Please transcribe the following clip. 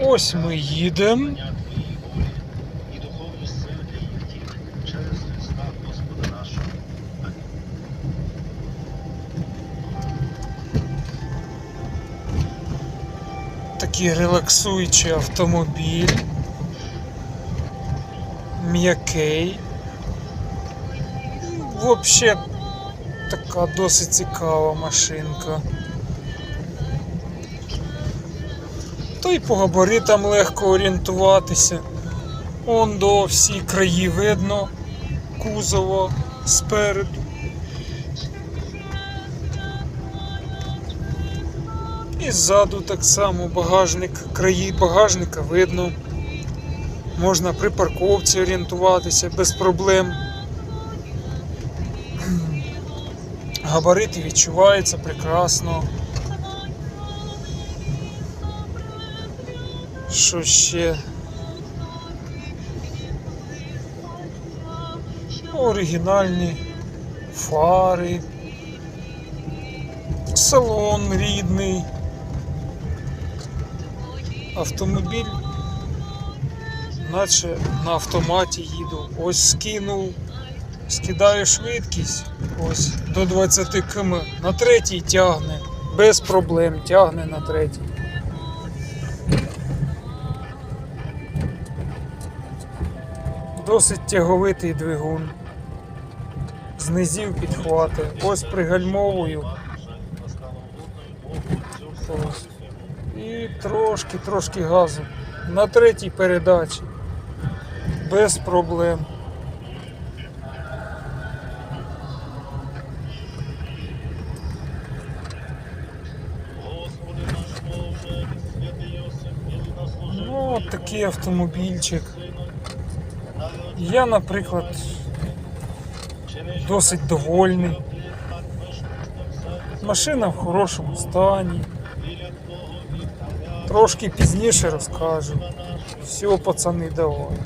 Ось ми їдемо. Такий релаксуючий автомобіль. М'який. Взагалі така досить цікава машинка. То й по габаритам легко орієнтуватися. Он до всі краї видно кузова спереду. І ззаду так само багажник, краї багажника видно. Можна при парковці орієнтуватися без проблем. Габарити відчуваються прекрасно. Що ще? Оригінальні фари. Салон рідний. Автомобіль, наче на автоматі їду. Ось скинув, скидаю швидкість ось до 20 км. На третій тягне, без проблем тягне на третій. Досить тяговитий двигун. З низів підхвати. Ось пригальмовую. Ось. І трошки, трошки газу. На третій передачі. Без проблем. Ну, от такий автомобільчик. Я, наприклад, досить довольний. Машина в хорошому стані. Трошки пізніше розкажу. Все, пацани, давай.